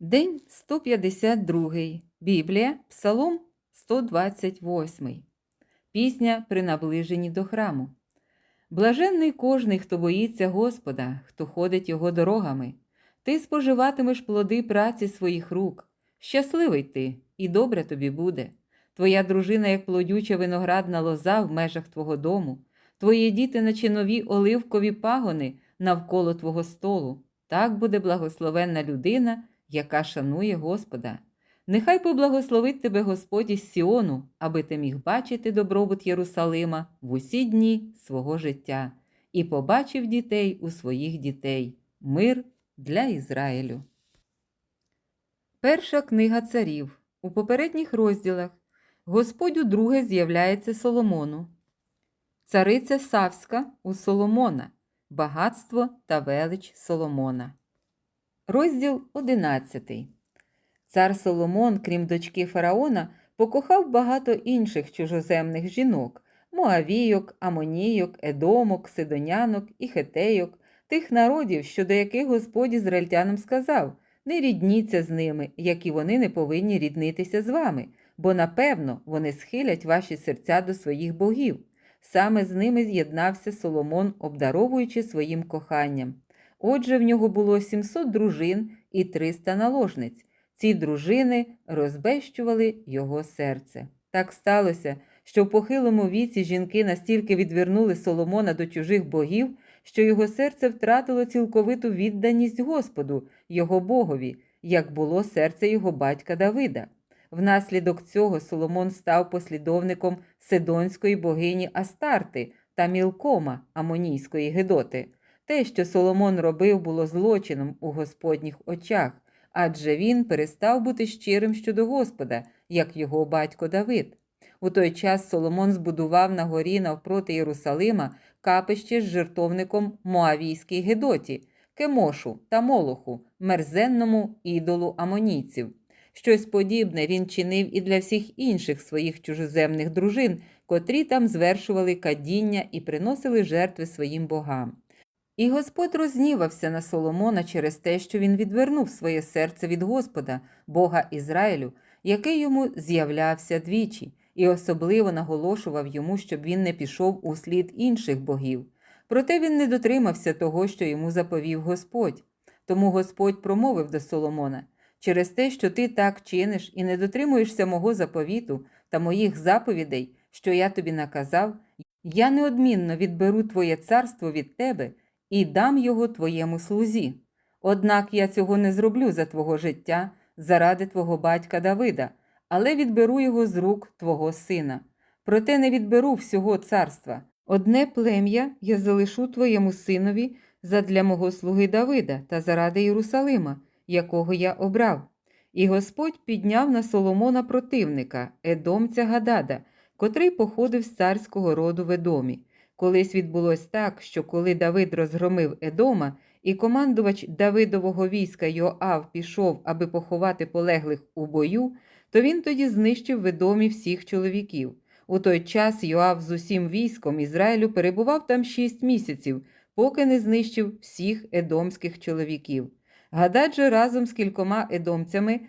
День 152. Біблія, Псалом 128. Пісня при наближенні до храму. Блаженний кожний, хто боїться Господа, хто ходить його дорогами. Ти споживатимеш плоди праці своїх рук. Щасливий ти, і добре тобі буде. Твоя дружина, як плодюча виноградна лоза в межах твого дому, твої діти, наче нові оливкові пагони навколо твого столу. Так буде благословенна людина, яка шанує Господа. Нехай поблагословить тебе Господь із Сіону, аби ти міг бачити добробут Єрусалима в усі дні свого життя і побачив дітей у своїх дітей, мир для Ізраїлю. Перша книга царів. У попередніх розділах Господь удруге з'являється Соломону. Цариця Савська у Соломона. Багатство та велич Соломона. Розділ 11. Цар Соломон, крім дочки фараона, покохав багато інших чужоземних жінок моавійок, амонійок, едомок, сидонянок і хетейок, тих народів, щодо яких Господь ізраїльтянам сказав: не рідніться з ними, як і вони не повинні ріднитися з вами, бо напевно вони схилять ваші серця до своїх богів. Саме з ними з'єднався Соломон, обдаровуючи своїм коханням. Отже, в нього було 700 дружин і 300 наложниць. Ці дружини розбещували його серце. Так сталося, що в похилому віці жінки настільки відвернули Соломона до чужих богів, що його серце втратило цілковиту відданість Господу, його богові, як було серце його батька Давида. Внаслідок цього Соломон став послідовником Сидонської богині Астарти та Мілкома Амонійської Гедоти. Те, що Соломон робив, було злочином у Господніх очах, адже він перестав бути щирим щодо Господа, як його батько Давид. У той час Соломон збудував на горі навпроти Єрусалима капище з жертовником Моавійській Гедоті, Кемошу та Молоху, мерзенному ідолу амонійців. Щось подібне він чинив і для всіх інших своїх чужоземних дружин, котрі там звершували кадіння і приносили жертви своїм богам. І Господь рознівався на Соломона через те, що він відвернув своє серце від Господа, Бога Ізраїлю, який йому з'являвся двічі, і особливо наголошував йому, щоб він не пішов у слід інших богів. Проте він не дотримався того, що йому заповів Господь. Тому Господь промовив до Соломона через те, що ти так чиниш і не дотримуєшся мого заповіту та моїх заповідей, що я тобі наказав, я неодмінно відберу твоє царство від тебе і дам його твоєму слузі. Однак я цього не зроблю за твого життя, заради твого батька Давида, але відберу його з рук твого сина. Проте не відберу всього царства. Одне плем'я я залишу твоєму синові задля мого слуги Давида та заради Єрусалима, якого я обрав. І Господь підняв на Соломона противника, едомця Гадада, котрий походив з царського роду в Едомі. Колись відбулось так, що коли Давид розгромив Едома, і командувач Давидового війська Йоав пішов, аби поховати полеглих у бою, то він тоді знищив в всіх чоловіків. У той час Йоав з усім військом Ізраїлю перебував там шість місяців, поки не знищив всіх едомських чоловіків. Гадад же разом з кількома едомцями,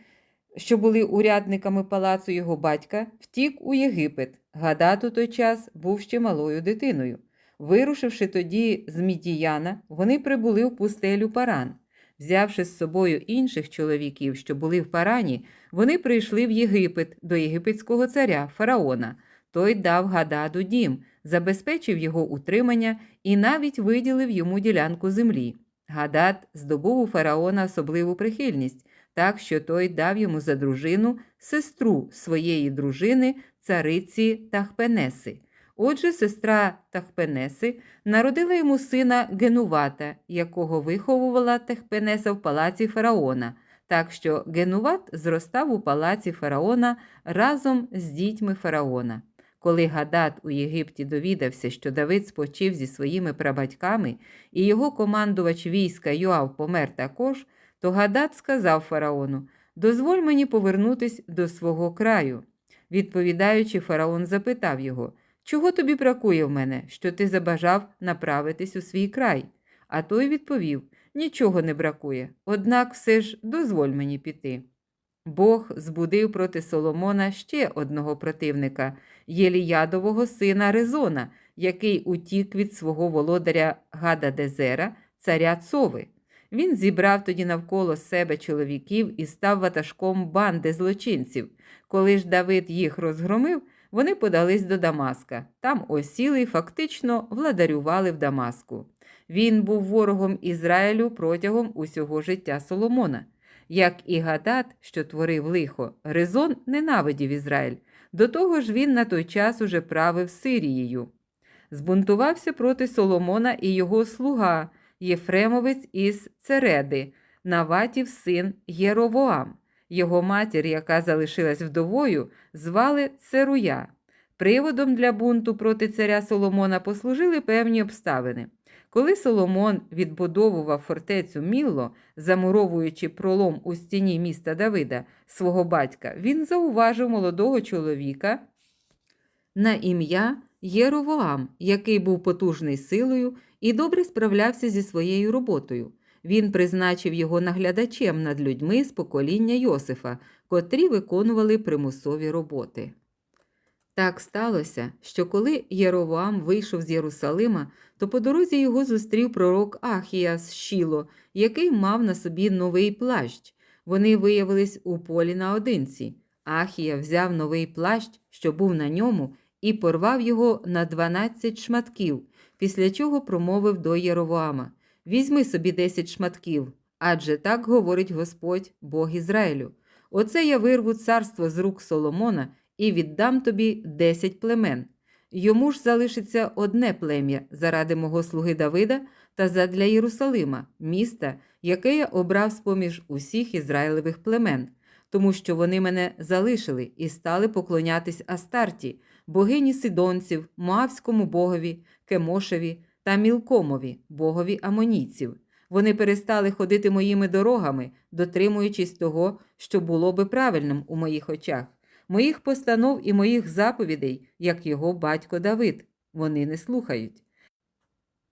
що були урядниками палацу його батька, втік у Єгипет. Гадат у той час був ще малою дитиною. Вирушивши тоді з Мідіяна, вони прибули в пустелю Паран. Взявши з собою інших чоловіків, що були в Парані, вони прийшли в Єгипет до єгипетського царя Фараона. Той дав Гададу дім, забезпечив його утримання і навіть виділив йому ділянку землі. Гадад здобув у фараона особливу прихильність, так що той дав йому за дружину сестру своєї дружини, цариці Тахпенеси. Отже, сестра Тахпенеси народила йому сина Генувата, якого виховувала Тахпенеса в палаці фараона, так що Генуват зростав у палаці фараона разом з дітьми фараона. Коли Гадат у Єгипті довідався, що Давид спочив зі своїми прабатьками, і його командувач війська Йоав помер також, то Гадат сказав фараону: Дозволь мені повернутись до свого краю. Відповідаючи, фараон запитав його, чого тобі бракує в мене, що ти забажав направитись у свій край? А той відповів: нічого не бракує, однак все ж дозволь мені піти. Бог збудив проти Соломона ще одного противника Єліядового сина Резона, який утік від свого володаря Гададезера, царя Цови. Він зібрав тоді навколо себе чоловіків і став ватажком банди злочинців. Коли ж Давид їх розгромив, вони подались до Дамаска. Там осіли і фактично владарювали в Дамаску. Він був ворогом Ізраїлю протягом усього життя Соломона. Як і Гадат, що творив лихо, Резон ненавидів Ізраїль. До того ж він на той час уже правив Сирією. Збунтувався проти Соломона і його слуга, Єфремовець із Цереди, Наватів син Єровоам. Його матір, яка залишилась вдовою, звали Церуя. Приводом для бунту проти царя Соломона послужили певні обставини. Коли Соломон відбудовував фортецю Мілло, замуровуючи пролом у стіні міста Давида, свого батька, він зауважив молодого чоловіка на ім'я Єровоам, який був потужний силою і добре справлявся зі своєю роботою. Він призначив його наглядачем над людьми з покоління Йосифа, котрі виконували примусові роботи. Так сталося, що коли Єровоам вийшов з Єрусалима, то по дорозі його зустрів пророк Ахія з Шіло, який мав на собі новий плащ. Вони виявились у полі наодинці. Ахія взяв новий плащ, що був на ньому, і порвав його на 12 шматків, після чого промовив до Єровоама: Візьми собі 10 шматків, адже так говорить Господь, Бог Ізраїлю. Оце я вирву царство з рук Соломона і віддам тобі 10 племен. Йому ж залишиться одне плем'я заради мого слуги Давида та задля Єрусалима, міста, яке я обрав з-поміж усіх ізраїлевих племен, тому що вони мене залишили і стали поклонятись Астарті, богині Сидонців, Моавському богові, Кемошеві та Мілкомові, богові амонійців. Вони перестали ходити моїми дорогами, дотримуючись того, що було би правильним у моїх очах, моїх постанов і моїх заповідей, як його батько Давид. Вони не слухають.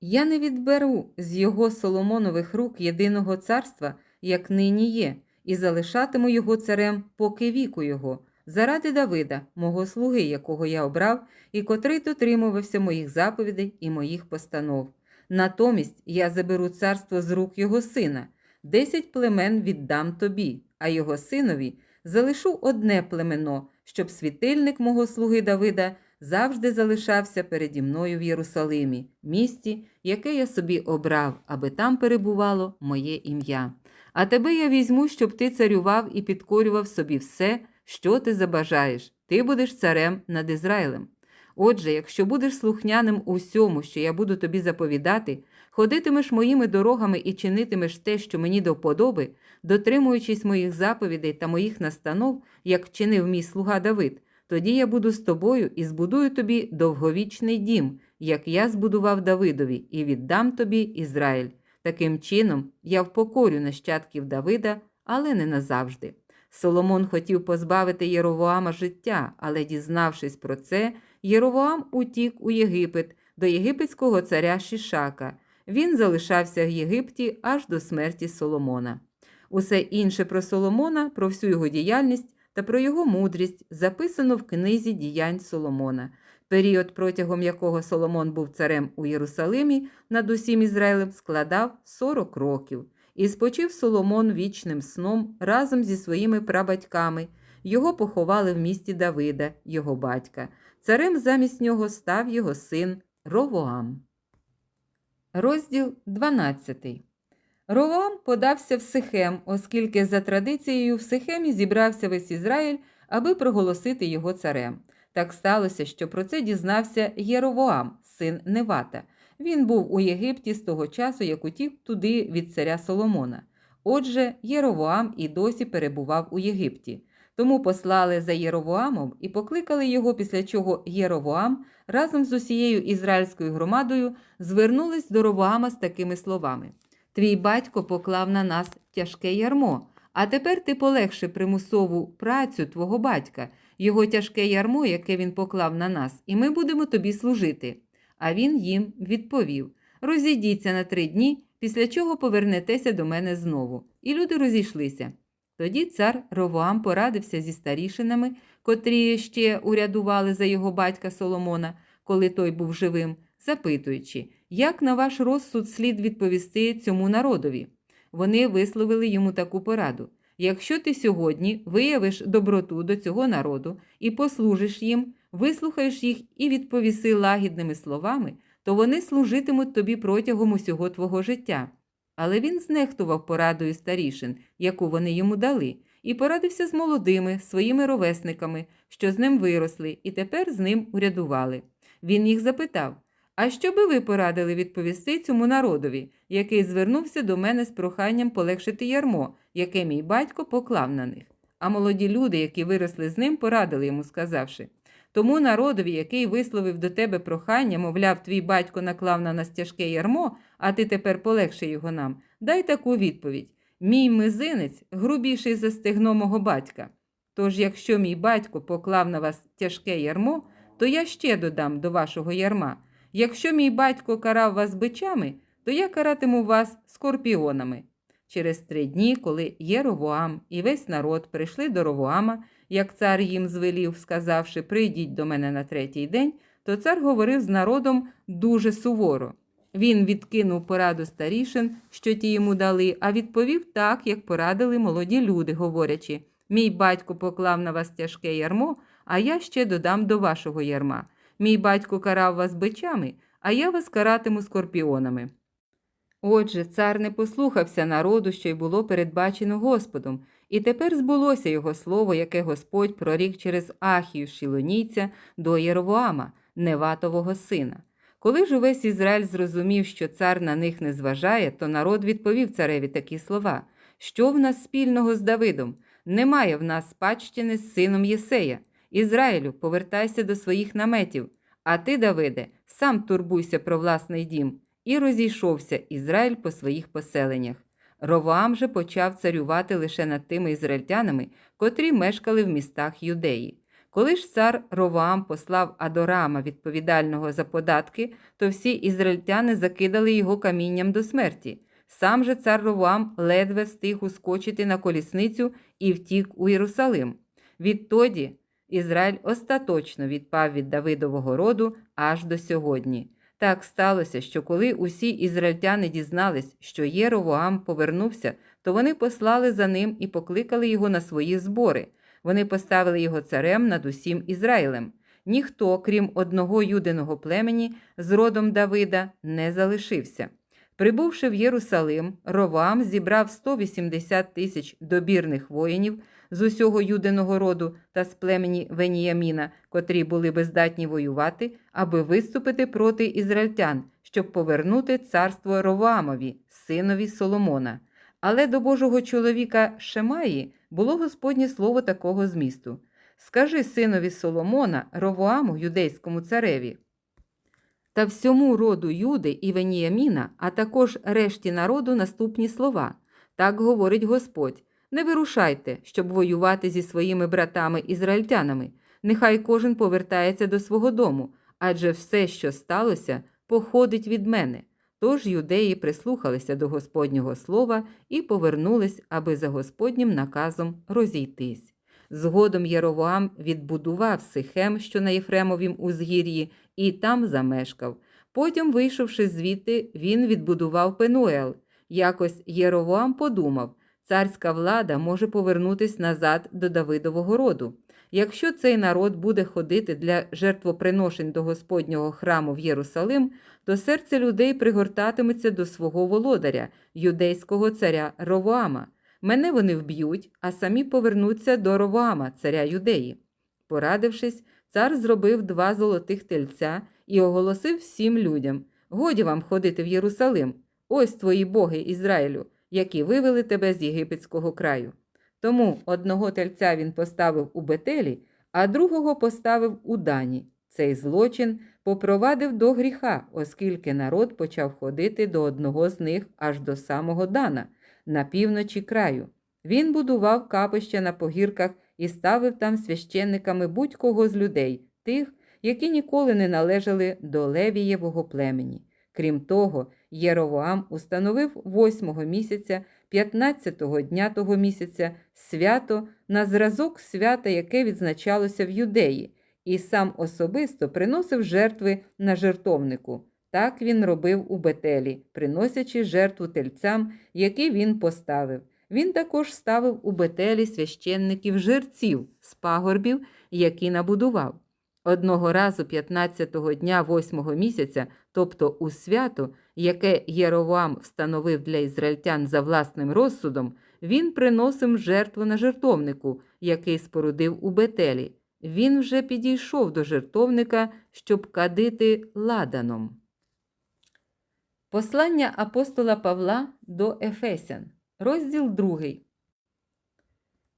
Я не відберу з його Соломонових рук єдиного царства, як нині є, і залишатиму його царем поки віку його, заради Давида, мого слуги, якого я обрав, і котрий дотримувався моїх заповідей і моїх постанов. Натомість я заберу царство з рук його сина, десять племен віддам тобі, а його синові залишу одне племено, щоб світильник мого слуги Давида завжди залишався переді мною в Єрусалимі, місті, яке я собі обрав, аби там перебувало моє ім'я. А тебе я візьму, щоб ти царював і підкорював собі все, що ти забажаєш. Ти будеш царем над Ізраїлем. Отже, якщо будеш слухняним усьому, що я буду тобі заповідати, ходитимеш моїми дорогами і чинитимеш те, що мені до вподоби, дотримуючись моїх заповідей та моїх настанов, як вчинив мій слуга Давид, тоді я буду з тобою і збудую тобі довговічний дім, як я збудував Давидові, і віддам тобі Ізраїль. Таким чином я впокорю нащадків Давида, але не назавжди. Соломон хотів позбавити Єровоама життя, але, дізнавшись про це, Єровоам утік у Єгипет до єгипетського царя Шішака. Він залишався в Єгипті аж до смерті Соломона. Усе інше про Соломона, про всю його діяльність та про його мудрість записано в книзі діянь Соломона. Період, протягом якого Соломон був царем у Єрусалимі над усім Ізраїлем, складав 40 років. І спочив Соломон вічним сном разом зі своїми прабатьками. Його поховали в місті Давида, його батька. Царем замість нього став його син Ровоам. Розділ 12. Ровоам подався в Сихем, оскільки за традицією в Сихемі зібрався весь Ізраїль, аби проголосити його царем. Так сталося, що про це дізнався Єровоам, син Невата. Він був у Єгипті з того часу, як утік туди від царя Соломона. Отже, Єровоам і досі перебував у Єгипті. Тому послали за Єровоамом і покликали його, після чого Єровоам разом з усією ізраїльською громадою звернулись до Ровоама з такими словами: Твій батько поклав на нас тяжке ярмо, а тепер ти полегши примусову працю твого батька, його тяжке ярмо, яке він поклав на нас, і ми будемо тобі служити. А він їм відповів: Розійдіться на три дні, після чого повернетеся до мене знову. І люди розійшлися. Тоді цар Ровоам порадився зі старішинами, котрі ще урядували за його батька Соломона, коли той був живим, запитуючи, як на ваш розсуд слід відповісти цьому народові. Вони висловили йому таку пораду. Якщо ти сьогодні виявиш доброту до цього народу і послужиш їм, вислухаєш їх і відповіси лагідними словами, то вони служитимуть тобі протягом усього твого життя. Але він знехтував порадою старішин, яку вони йому дали, і порадився з молодими, своїми ровесниками, що з ним виросли, і тепер з ним урядували. Він їх запитав: А що би ви порадили відповісти цьому народові, який звернувся до мене з проханням полегшити ярмо, яке мій батько поклав на них? А молоді люди, які виросли з ним, порадили йому, сказавши: тому народові, який висловив до тебе прохання, мовляв, твій батько наклав на нас тяжке ярмо, а ти тепер полегши його нам, дай таку відповідь: мій мизинець грубіший за стегно мого батька. Тож, якщо мій батько поклав на вас тяжке ярмо, то я ще додам до вашого ярма. Якщо мій батько карав вас бичами, то я каратиму вас скорпіонами. Через три дні, коли Єровоам і весь народ прийшли до Ровоама, як цар їм звелів, сказавши, прийдіть до мене на третій день, то цар говорив з народом дуже суворо. Він відкинув пораду старішин, що ті йому дали, а відповів так, як порадили молоді люди, говорячи: Мій батько поклав на вас тяжке ярмо, а я ще додам до вашого ярма. Мій батько карав вас бичами, а я вас каратиму скорпіонами. Отже, цар не послухався народу, що й було передбачено Господом, і тепер збулося його слово, яке Господь прорік через Ахію Шілонійця до Єровоама, Неватового сина. Коли ж увесь Ізраїль зрозумів, що цар на них не зважає, то народ відповів цареві такі слова: Що в нас спільного з Давидом? Немає в нас спадщини з сином Єсея. Ізраїлю, повертайся до своїх наметів. А ти, Давиде, сам турбуйся про власний дім. І розійшовся Ізраїль по своїх поселеннях. Ровоам же почав царювати лише над тими ізраїльтянами, котрі мешкали в містах Юдеї. Коли ж цар Ровоам послав Адорама, відповідального за податки, то всі ізраїльтяни закидали його камінням до смерті. Сам же цар Ровоам ледве встиг ускочити на колісницю і втік у Єрусалим. Відтоді Ізраїль остаточно відпав від Давидового роду аж до сьогодні. Так сталося, що коли усі ізраїльтяни дізнались, що Єровоам повернувся, то вони послали за ним і покликали його на свої збори. Вони поставили його царем над усім Ізраїлем. Ніхто, крім одного юдиного племені, з родом Давида, не залишився. Прибувши в Єрусалим, Ровам зібрав 180 тисяч добірних воїнів з усього юдиного роду та з племені Веніяміна, котрі були бездатні воювати, аби виступити проти ізраїльтян, щоб повернути царство Ровамові, синові Соломона. Але до Божого чоловіка Шемаї було Господнє слово такого змісту: Скажи синові Соломона, Ровоаму, юдейському цареві. Та всьому роду Юди і Веніяміна, а також решті народу наступні слова. Так говорить Господь: не вирушайте, щоб воювати зі своїми братами ізраїльтянами. Нехай кожен повертається до свого дому, адже все, що сталося, походить від мене. Тож юдеї прислухалися до Господнього слова і повернулись, аби за Господнім наказом розійтись. Згодом Єровоам відбудував Сихем, що на Єфремовім узгір'ї, і там замешкав. Потім, вийшовши звідти, він відбудував Пенуел. Якось Єровоам подумав, царська влада може повернутись назад до Давидового роду. Якщо цей народ буде ходити для жертвоприношень до Господнього храму в Єрусалим, то серце людей пригортатиметься до свого володаря, юдейського царя Ровоама. Мене вони вб'ють, а самі повернуться до Ровоама, царя юдеї. Порадившись, цар зробив два золотих тельця і оголосив всім людям: Годі вам ходити в Єрусалим, ось твої боги Ізраїлю, які вивели тебе з єгипетського краю. Тому одного тельця він поставив у Бетелі, а другого поставив у Дані. Цей злочин попровадив до гріха, оскільки народ почав ходити до одного з них аж до самого Дана, на півночі краю. Він будував капища на погірках і ставив там священниками будь-кого з людей, тих, які ніколи не належали до Левієвого племені. Крім того, Єровоам установив восьмого місяця, 15-го дня того місяця, свято на зразок свята, яке відзначалося в юдеї, і сам особисто приносив жертви на жертовнику. Так він робив у Бетелі, приносячи жертву тельцям, які він поставив. Він також ставив у Бетелі священників жерців з пагорбів, які набудував. Одного разу 15-го дня 8-го місяця, тобто у свято, яке Єровам встановив для ізраїльтян за власним розсудом, він приносив жертву на жертовнику, який спорудив у Бетелі. Він вже підійшов до жертовника, щоб кадити ладаном. Послання апостола Павла до Ефесян, розділ 2.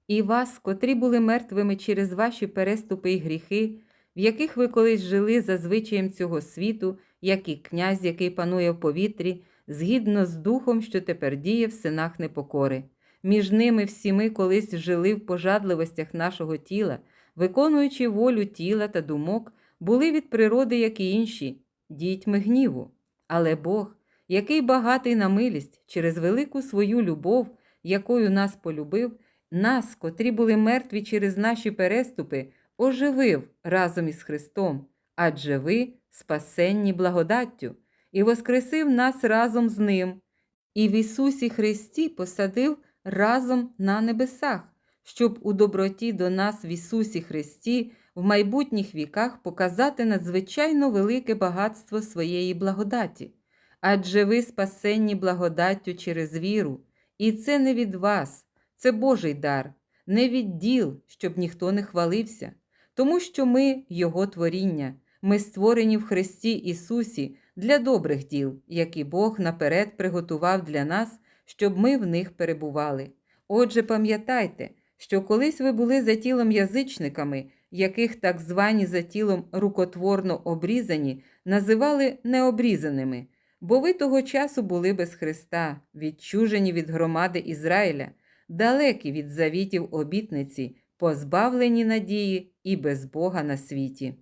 І вас, котрі були мертвими через ваші переступи й гріхи, в яких ви колись жили за звичаєм цього світу, як і князь, який панує в повітрі, згідно з духом, що тепер діє в синах непокори. Між ними всі ми колись жили в пожадливостях нашого тіла, виконуючи волю тіла та думок, були від природи, як і інші, дітьми гніву. Але Бог, який багатий на милість через велику свою любов, якою нас полюбив, нас, котрі були мертві через наші переступи, оживив разом із Христом, адже ви спасенні благодаттю, і воскресив нас разом з Ним, і в Ісусі Христі посадив разом на небесах, щоб у доброті до нас в Ісусі Христі в майбутніх віках показати надзвичайно велике багатство своєї благодаті. Адже ви спасенні благодаттю через віру, і це не від вас, це Божий дар, не від діл, щоб ніхто не хвалився, тому що ми Його творіння, ми створені в Христі Ісусі для добрих діл, які Бог наперед приготував для нас, щоб ми в них перебували. Отже, пам'ятайте, що колись ви були за тілом язичниками, яких так звані за тілом рукотворно обрізані, називали необрізаними, бо ви того часу були без Христа, відчужені від громади Ізраїля, далекі від завітів обітниці, позбавлені надії і без Бога на світі.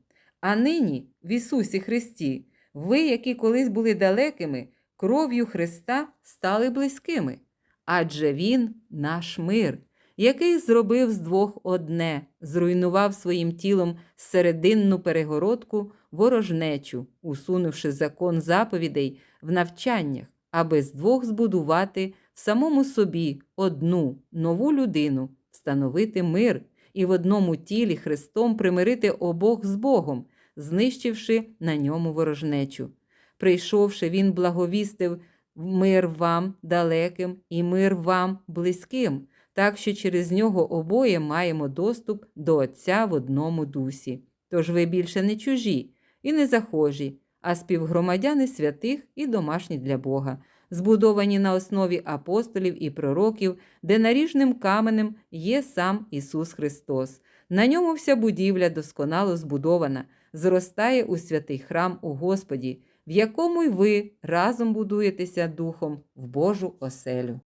А нині, в Ісусі Христі, ви, які колись були далекими, кров'ю Христа стали близькими, адже Він наш мир, який зробив з двох одне, зруйнував своїм тілом серединну перегородку ворожнечу, усунувши закон заповідей в навчаннях, аби з двох збудувати в самому собі одну нову людину, встановити мир і в одному тілі Христом примирити обох з Богом, знищивши на ньому ворожнечу. Прийшовши, Він благовістив мир вам далеким і мир вам близьким, так що через нього обоє маємо доступ до Отця в одному дусі. Тож ви більше не чужі і не захожі, а співгромадяни святих і домашні для Бога, збудовані на основі апостолів і пророків, де наріжним каменем є сам Ісус Христос. На ньому вся будівля досконало збудована, зростає у святий храм у Господі, в якому й ви разом будуєтеся духом в Божу оселю.